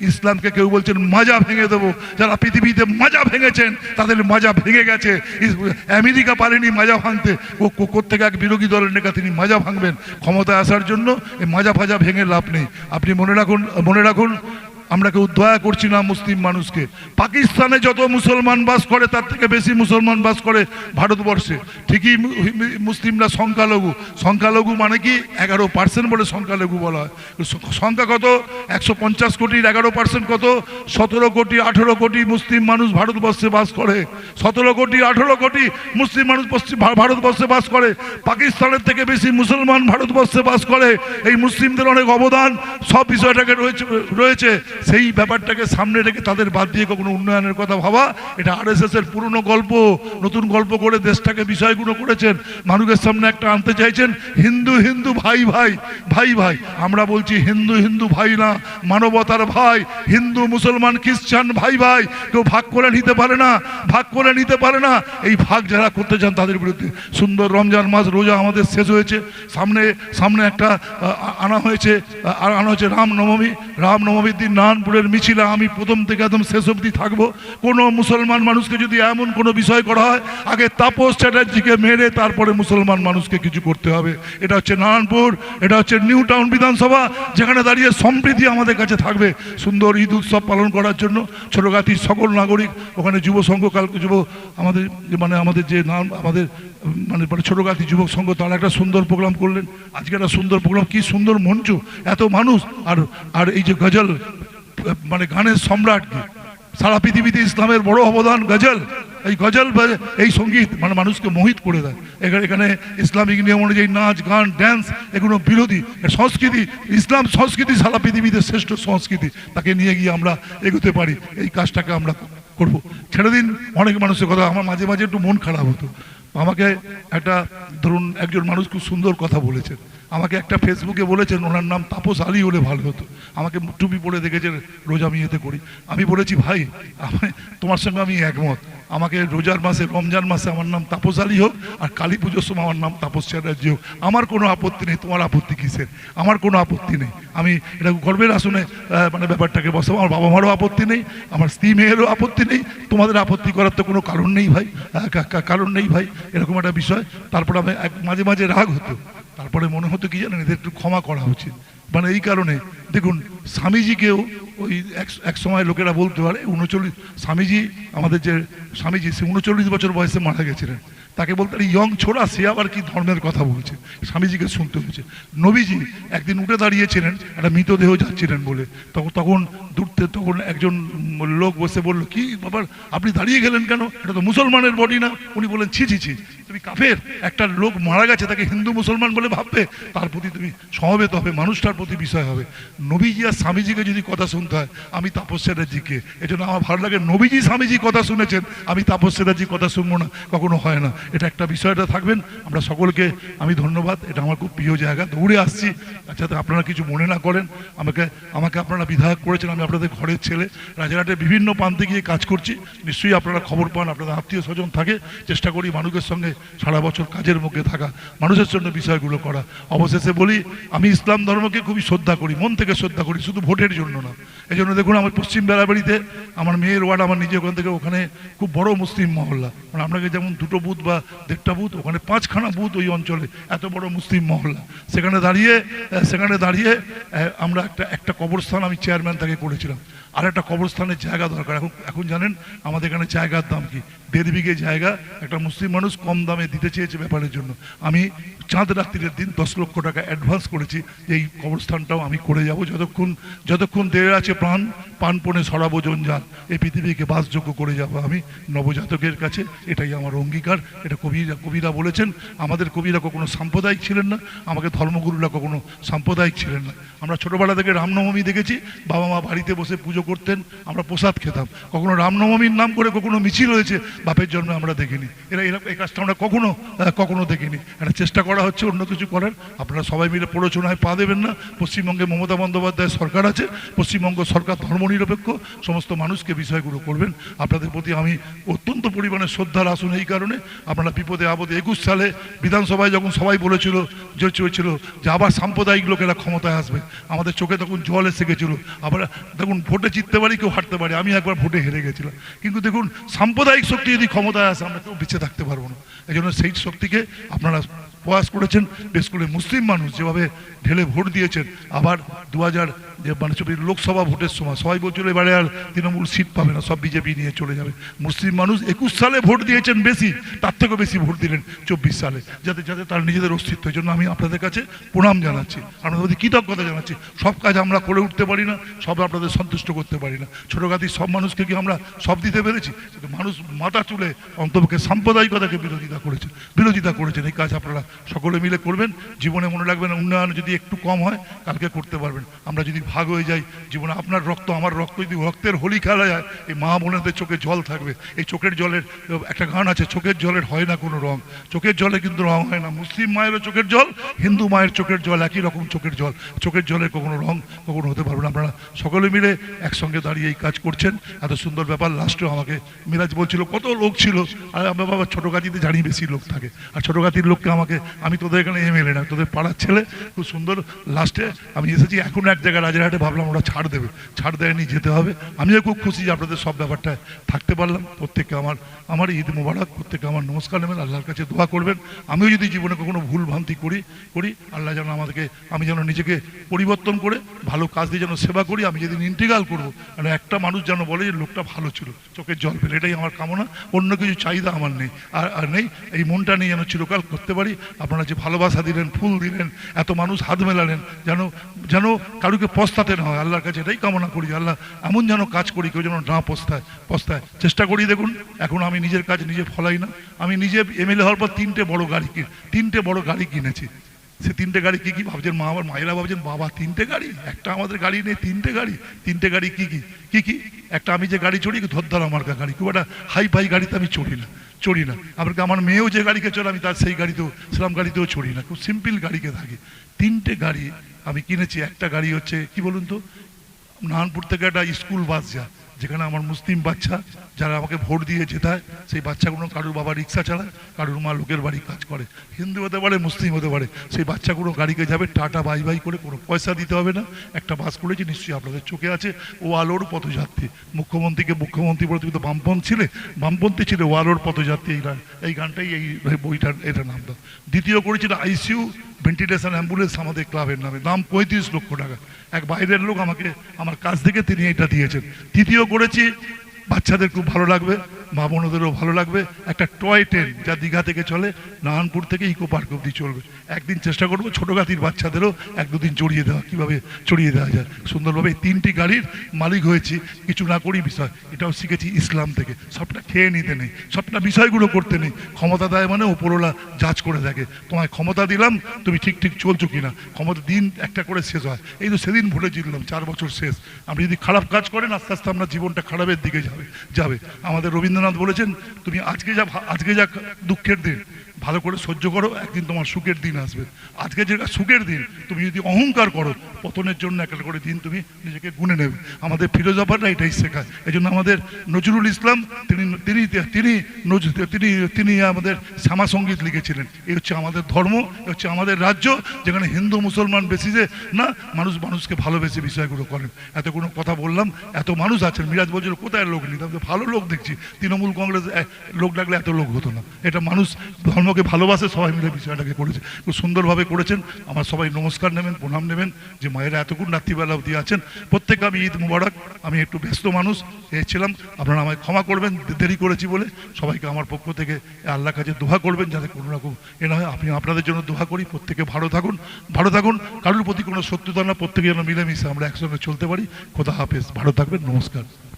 ইসলামকে কেউ বলছেন, মাজা ভেঙে দেবো। যারা পৃথিবীতে মাজা ভেঙেছেন, তাদের মাজা ভেঙে গেছে। আমেরিকা পারেনি মাজা ভাঙতে। ও কো- কোত্থেকে এক বিরোধী দলের নেতা তিনি মাজা ভাঙবেন। ক্ষমতায় আসার জন্য এই মাজা ফাজা ভেঙে লাভ নেই। আপনি মনে রাখুন মনে রাখুন আমরা কেউ দয়া করছি না মুসলিম মানুষকে। পাকিস্তানে যত মুসলমান বাস করে, তার থেকে বেশি মুসলমান বাস করে ভারতবর্ষে। ঠিকই মুসলিমরা সংখ্যালঘু। সংখ্যালঘু মানে কি? এগারো পার্সেন্ট বলে সংখ্যালঘু বলা হয়। সংখ্যা কত? একশো পঞ্চাশ কোটির এগারো পার্সেন্ট কত? সতেরো কোটি, আঠেরো কোটি মুসলিম মানুষ ভারতবর্ষে বাস করে। সতেরো কোটি, আঠেরো কোটি মুসলিম মানুষ পশ্চিম ভারতবর্ষে বাস করে। পাকিস্তানের থেকে বেশি মুসলমান ভারতবর্ষে বাস করে। এই মুসলিমদের অনেক অবদান। সব বিষয়টাকে রয়েছে রয়েছে। সেই ব্যাপারটাকে সামনে রেখে তাদের বাদ দিয়ে কখনো উন্নয়নের কথা ভাবা, এটা আর এস এর পুরনো গল্প, নতুন গল্প করে দেশটাকে বিষয়গুলো করেছেন। মানুষের সামনে একটা আনতে চাইছেন, হিন্দু হিন্দু, ভাই ভাই ভাই ভাই। আমরা বলছি, হিন্দু হিন্দু, ভাই না, মানবতার ভাই, হিন্দু, মুসলমান, খ্রিস্টান, ভাই ভাই। কেউ ভাগ করে নিতে পারে না, ভাগ করে নিতে পারে না। এই ভাগ যারা করতে চান তাদের বিরুদ্ধে। সুন্দর রমজান মাস রোজা আমাদের শেষ হয়েছে। সামনে সামনে একটা আনা হয়েছে আনা হয়েছে রামনবমী। রামনবমীর দিন নারায়ণপুরের মিছিলে আমি প্রথম থেকে একদম শেষ অবধি থাকব। কোনো মুসলমান মানুষকে যদি এমন কোনো বিষয় করা হয়, আগে তাপস চ্যাটার্জিকে মেরে তারপরে মুসলমান মানুষকে কিছু করতে হবে। এটা হচ্ছে নারায়ণপুর, এটা হচ্ছে নিউ টাউন বিধানসভা, যেখানে দাঁড়িয়ে সম্প্রীতি আমাদের কাছে থাকবে। সুন্দর ঈদ উৎসব পালন করার জন্য ছোটগাতির সকল নাগরিক, ওখানে যুব সংঘ, কাল যুব আমাদের মানে আমাদের যে নাম, আমাদের মানে মানে ছোটগাতি যুবক সংঘ, তারা একটা সুন্দর প্রোগ্রাম করলেন। আজকে একটা সুন্দর প্রোগ্রাম, কি সুন্দর মঞ্চ, এত মানুষ, আর আর এই যে গজল মানে গানের সম্রাট কি? সারা পৃথিবীতে ইসলামের বড় অবদান গজল। এই গজল এই সংগীত মানে মানুষকে মোহিত করে দেয়। এখানে এখানে ইসলামিক নিয়ম অনুযায়ী নাচ, গান, ড্যান্স এগুলো বিরোধী। সংস্কৃতি ইসলাম সংস্কৃতি সারা পৃথিবীতে শ্রেষ্ঠ সংস্কৃতি। তাকে নিয়ে গিয়ে আমরা এগোতে পারি। এই কাজটাকে আমরা করব। ছেড়ে দিন, অনেক মানুষের কথা। আমার মাঝে মাঝে একটু মন খারাপ হতো। আমাকে একটা ধরুন, একজন মানুষ খুব সুন্দর কথা বলেছেন। আমাকে একটা ফেসবুকে বলেছেন, ওনার নাম তাপস আলী হলে ভালো হতো। আমাকে টুপি পরে দেখেছেন, রোজা আমি এতে করি। আমি বলেছি, ভাই তোমার সঙ্গে আমি একমত। আমাকে রোজার মাসে, রমজান মাসে আমার নাম তাপস আলী হোক, আর কালী পুজোর সময় আমার নাম তাপস চ্যাটার্জি হোক। আমার কোনো আপত্তি নেই, তোমার আপত্তি কিসের? আমার কোনো আপত্তি নেই। আমি এটা গর্বের আসনে মানে ব্যাপারটাকে বসাবো। আমার বাবা মারও আপত্তি নেই, আমার স্ত্রী মেয়েরও আপত্তি নেই। তোমাদের আপত্তি করার তো কোনো কারণ নেই, ভাই। কারণ নেই, ভাই। এরকম একটা বিষয়। তারপর আমি মাঝে মাঝে রাগ হতো। তারপরে মনে হতো কি জানেন, এদের একটু ক্ষমা করা উচিত। মানে এই কারণে, দেখুন, স্বামীজিকেও ওই এক সময় লোকেরা বলতে পারে, উনচল্লিশ, স্বামীজি, আমাদের যে স্বামীজি, সে উনচল্লিশ বছর বয়সে মারা গেছিলেন। তাকে বলতে ইয়ং ছোড়া, সে আবার কি ধর্মের কথা বলছে? স্বামীজিকে শুনতে হয়েছে। নবীজি একদিন উঠে দাঁড়িয়েছিলেন, একটা মৃতদেহ যাচ্ছিলেন বলে। তখন তখন দূরতে তখন একজন লোক বসে বলল, কি বাবার আপনি দাঁড়িয়ে গেলেন কেন? এটা তো মুসলমানের বডি না। উনি বললেন, ছি ছি ছি, তুমি কাফের। একটা লোক মারা গেছে, তাকে হিন্দু মুসলমান বলে ভাববে। তার প্রতি তুমি সমবেত হবে, মানুষটার প্রতি বিষয় হবে। নবীজি আর স্বামীজিকে যদি কথা শুনতে হয়, আমি তাপস চ্যাটার্জিকে। এজন্য আমার ভালো লাগে নবীজি স্বামীজি কথা শুনেছেন, আমি তাপস কথা শুনব না, কখনো হয় না। এটা একটা বিষয়টা থাকবেন। আমরা সকলকে আমি ধন্যবাদ। এটা আমার খুব প্রিয় জায়গা। দৌড়ে আসছি। যাতে আপনারা কিছু মনে না করেন। আমাকে আমাকে আপনারা বিধায়ক করেছেন। আমি আপনাদের ঘরের ছেলে। রাজারহাটে বিভিন্ন প্রান্তে গিয়ে কাজ করছি। নিশ্চয়ই আপনারা খবর পান। আপনাদের আত্মীয় স্বজন থাকে। চেষ্টা করি মানুষের সঙ্গে সারা বছর কাজের মধ্যে থাকা, মানুষের জন্য বিষয়গুলো করা। অবশেষে বলি, আমি ইসলাম ধর্মকে খুবই শ্রদ্ধা করি, মন থেকে শ্রদ্ধা করি, শুধু ভোটের জন্য না। এই জন্য দেখুন, আমার পশ্চিম বেলাবাড়িতে আমার মেয়ের ওয়ার্ড, আমার নিজে ওখান থেকে ওখানে খুব বড় মুসলিম মহল্লা। মানে আপনাকে যেমন দুটো বুথ বা দেড়টা বুথ, ওখানে পাঁচখানা বুথ ওই অঞ্চলে, এত বড় মুসলিম মহল্লা। সেখানে দাঁড়িয়ে সেখানে দাঁড়িয়ে আমরা একটা একটা কবরস্থান আমি চেয়ারম্যান তাকে করেছিলাম। আর একটা কবরস্থানের জায়গা দরকার। এখন এখন জানেন, আমাদের এখানে জায়গার দাম কি? দেড় বিঘে জায়গা, একটা মুসলিম মানুষ কম দামে দিতে চেয়েছে ব্যাপারের জন্য। আমি চাঁদ রাত্রির দিন দশ লক্ষ টাকা অ্যাডভান্স করেছি যে এই কবরস্থানটাও আমি করে যাব যতক্ষণ যতক্ষণ দেড় আছে প্রাণ প্রাণপণে সরাবো জঞ্জাল। এই পৃথিবীকে বাসযোগ্য করে যাব আমি নবজাতকের কাছে। এটাই আমার অঙ্গীকার। এটা কবিরা কবিরা বলেছেন, আমাদের কবিরা কখনো সাম্প্রদায়িক ছিলেন না, আমাকে ধর্মগুরুরা কখনো সাম্প্রদায়িক ছিলেন না। আমরা ছোটবেলা থেকে রামনবমী দেখেছি, বাবা মা বাড়িতে বসে পুজো করতেন, আমরা প্রসাদ খেতাম। কখনো রামনবমীর নাম করে কখনো মিছিল হয়েছে, বাপের জন্য আমরা দেখিনি। এরা এরকম এই কাজটা আমরা কখনো কখনো দেখিনি। একটা চেষ্টা করা হচ্ছে, অন্য কিছু করার। আপনারা সবাই মিলে প্ররোচনায় পা দেবেন না। পশ্চিমবঙ্গে মমতা বন্দ্যোপাধ্যায় সরকার আছে। পশ্চিমবঙ্গ সরকার ধর্মনিরপেক্ষ। সমস্ত মানুষকে বিষয়গুলো করবেন। আপনাদের প্রতি আমি অত্যন্ত পরিমাণে শ্রদ্ধার আসুন এই কারণে। আপনারা বিপদে আপদে একুশ সালে বিধানসভায় যখন সবাই বলেছিল যে চলছিল যে আবার সাম্প্রদায়িক লোকেরা ক্ষমতায় আসবে, আমাদের চোখে তখন জল এসে গেছিল। আবার দেখুন, ভোটে জিততে পারি, কেউ হারতে পারে। আমি একবার ভোটে হেরে গেছিলাম। কিন্তু দেখুন, সাম্প্রদায়িক শক্তি যদি ক্ষমতায় আসে, আমরা কেউ বেঁচে থাকতে পারব না। এই জন্য সেই শক্তিকে আপনারা প্রয়াস করেছেন। বেশ করে মুসলিম মানুষ যেভাবে ঢেলে ভোট দিয়েছেন, আবার দু হাজার যে মানে লোকসভা ভোটের সময় সবাই বলছিল এবারে আর তৃণমূল সিট পাবে না, সব বিজেপি নিয়ে চলে যাবে। মুসলিম মানুষ একুশ সালে ভোট দিয়েছেন বেশি, তার থেকেও বেশি ভোট দিলেন চব্বিশ সালে, যাতে যাতে তার নিজেদের অস্তিত্ব। জন্য আমি আপনাদের কাছে প্রণাম জানাচ্ছি। আপনাদের প্রতি কৃতজ্ঞতা জানাচ্ছি। সব কাজ আমরা করে উঠতে পারি না, সব আপনাদের সন্তুষ্ট করতে পারি না। ছোটোখাতি সব মানুষকে কি আমরা সব দিতে পেরেছি? কিন্তু মানুষ মাথা তুলে অন্তপক্ষে সাম্প্রদায়িকতাকে বিরোধিতা করেছে বিরোধিতা করেছেন। এই কাজ আপনারা সকলে মিলে করবেন। জীবনে মনে রাখবেন, উন্নয়ন যদি একটু কম হয়, কালকে করতে পারবেন। আমরা যদি ভাগ হয়ে যাই জীবনে আপনার রক্ত, আমার রক্ত যদি রক্তের হোলি খেলা যায়, এই মা বোনেদের চোখে জল থাকবে। এই চোখের জলের, একটা গান আছে, চোখের জলের হয় না কোনো রং। চোখের জলে কিন্তু রং হয় না। মুসলিম মায়েরও চোখের জল, হিন্দু মায়ের চোখের জল, একই রকম চোখের জল। চোখের জলের কখনো রং, কখনো হতে পারবে না। আপনারা সকলে মিলে একসঙ্গে দাঁড়িয়ে এই কাজ করছেন। এত সুন্দর ব্যাপার। লাস্টেও আমাকে মিরাজ বলছিল, কত লোক ছিল? আর, আমার বাবা ছোটো গাছিতে জানি বেশি লোক থাকে। আর ছোটো গাছির লোককে আমাকে, আমি তোদের এখানে এমএলএ না, তোদের পাড়ার ছেলে। খুব সুন্দর। লাস্টে আমি এসেছি, এখন এক জায়গায় রাজারহাটে ভাবলাম ওরা ছাড় দেবে। ছাড় দেয়নি, যেতে হবে। আমিও খুব খুশি যে আপনাদের সব ব্যাপারটায় থাকতে পারলাম। প্রত্যেককে আমার আমার ঈদ মোবারক, প্রত্যেককে আমার নমস্কার নেবেন, আল্লাহর কাছে দোয়া করবেন। আমিও যদি জীবনে কখনো ভুল ভ্রান্তি করি করি, আল্লাহ যেন আমাদেরকে, আমি যেন নিজেকে পরিবর্তন করে, ভালো কাজ দিয়ে যেন সেবা করি, আমি যেদিন ইন্টিগ্রাল করব মানে একটা মানুষ যেন বলে যে লোকটা ভালো ছিল, চোখের জল ফেলে এটাই আমার কামনা। অন্য কিছু চাহিদা আমার নেই। আর আর নেই, এই মনটা নিয়ে যেন চিরকাল করতে পারি। আপনারা যে ভালোবাসা দিলেন, ফুল দিলেন, এত মানুষ হাত মেলালেন, যেন যেন কারুকে পস্তাতে না হয় আল্লাহর কাছে এটাই কামনা করি আল্লাহ এমন যেন কাজ করি, কেউ যেন না পস্তায় পস্তায় চেষ্টা করি দেখুন, এখন আমি নিজের কাজ নিজে ফলাই না। আমি নিজে এমএলএ হওয়ার পর তিনটে বড় গাড়ি কিন তিনটে বড় গাড়ি কিনেছি। সে তিনটে গাড়ি কি কি ভাবছেন মা আমার মায়েরা ভাবছেন, বাবা, তিনটে গাড়ি? একটা আমাদের গাড়ি নেই, তিনটে গাড়ি। তিনটে গাড়ি কি কি? কি কি? একটা আমি যে গাড়ি চড়ি ধরধার আমার গাড়ি। খুব একটা হাই ফাই গাড়িতে আমি চড়ি না। চড়ি না। আবার আমার মেয়েও যে গাড়িকে চলে আমি তার সেই গাড়িতেও, সেরাম গাড়িতেও চড়ি না। খুব সিম্পল গাড়িকে থাকি। তিনটে গাড়ি আমি কিনেছি। একটা গাড়ি হচ্ছে, কি বলুন তো? নাহানপুর থেকে একটা স্কুল বাস যায়। যেখানে আমার মুসলিম বাচ্চা যারা আমাকে ভোট দিয়ে জেতায়, সেই বাচ্চাগুলো কারুর বাবা রিক্সা চালায়, কারুর মা লোকের বাড়ি কাজ করে। হিন্দু হতে পারে, মুসলিম হতে পারে, সেই বাচ্চাগুলো গাড়িকে যাবে, টাটা, বাই বাই করে কোনো পয়সা দিতে হবে না। একটা বাস করেছি, নিশ্চয়ই আপনাদের চোখে আছে ও আলোর পথযাত্রী। মুখ্যমন্ত্রীকে মুখ্যমন্ত্রী বলে তুমি তো বামপন্থ ছিলে, বামপন্থী ছিলে ও আলোর পথযাত্রী এই গান এই গানটাই এই বইটার এটা নাম দাও দ্বিতীয় করেছিল আইসিইউ ভেন্টিলেশন অ্যাম্বুলেন্স আমাদের ক্লাবের নামে। দাম পঁয়ত্রিশ লক্ষ টাকা। এক বাইরের লোক আমাকে, আমার কাছ থেকে তিনি এটা দিয়েছেন। তৃতীয় করেছি, বাচ্চাদের খুব ভালো লাগবে। মা বোনদেরও ভালো লাগবে। একটা টয় ট্রেন যা দীঘা থেকে চলে, নারায়ণপুর থেকে ইকো পার্ক অব্দি চলবে। একদিন চেষ্টা করব ছোটো গাতির বাচ্চাদেরও এক দুদিন চড়িয়ে দেওয়া, কীভাবে চড়িয়ে দেওয়া যায়। সুন্দরভাবে তিনটি গাড়ির মালিক হয়েছি, কিছু না করি বিষয়। এটাও শিখেছি ইসলাম থেকে। সবটা খেয়ে নিতে নেই, সবটা বিষয়গুলো করতে নেই। ক্ষমতা দেয় মানে ওপরওয়ালা জাজ করে থাকে তোমায় ক্ষমতা দিলাম, তুমি ঠিক ঠিক চলছো কিনা। ক্ষমতা দিন একটা করে শেষ হয়। এই তো সেদিন ভুলে জিতলাম, চার বছর শেষ। আপনি যদি খারাপ কাজ করেন, আস্তে আস্তে আমরা জীবনটা খারাপের দিকে যাবে যাবে। আমাদের রবীন্দ্রনাথ বলেছেন, তুমি আজকে যা আজকে যা দুঃখের দিন, ভালো করে সহ্য করো, একদিন তোমার সুখের দিন আসবে। আজকে যেটা সুখের দিন, তুমি যদি অহংকার করো, পতনের জন্য একটা করে দিন তুমি নিজেকে গুনে নেবে। আমাদের ফিরোজাবাররা এটাই শেখায়। এই জন্য আমাদের নজরুল ইসলাম, তিনি তিনি তিনি তিনি তিনি আমাদের শ্যামা সংগীত লিখেছিলেন। এই হচ্ছে আমাদের ধর্ম এ হচ্ছে আমাদের রাজ্য, যেখানে হিন্দু, মুসলমান বেশি যে না, মানুষ মানুষকে ভালোবেসে বিষয়গুলো করেন। এত কোনো কথা বললাম, এত মানুষ আছেন। মিরাজ বলছিল, কোথায় লোক তো ভালো লোক দেখছি। তৃণমূল কংগ্রেস লোক ডাকলে এত লোক হতো না। এটা মানুষ ধর্মকে ভালোবাসে, সবাই মিলে বিষয়টাকে করেছে। খুব সুন্দরভাবে করেছেন। আমার সবাই নমস্কার নেবেন, প্রণাম নেবেন। যে মায়েরা এতক্ষণ রাত্রিবেলা অবধি আছেন প্রত্যেকে আমি ঈদ মুবারক। আমি একটু ব্যস্ত মানুষ এসেছিলাম আপনারা আমায় ক্ষমা করবেন দেরি করেছি বলে। সবাইকে আমার পক্ষ থেকে আল্লাহ কাছে দোহা করবেন, যাতে কোনো রকম এ না হয়। আপনি আপনাদের জন্য দোহা করি। প্রত্যেকে ভালো থাকুন ভালো থাকুন। কারোর প্রতি কোনো শত্রুতা না, প্রত্যেকে যেন মিলেমিশে আমরা একসঙ্গে চলতে পারি। খোদা হাফেজ। ভালো থাকবেন। নমস্কার।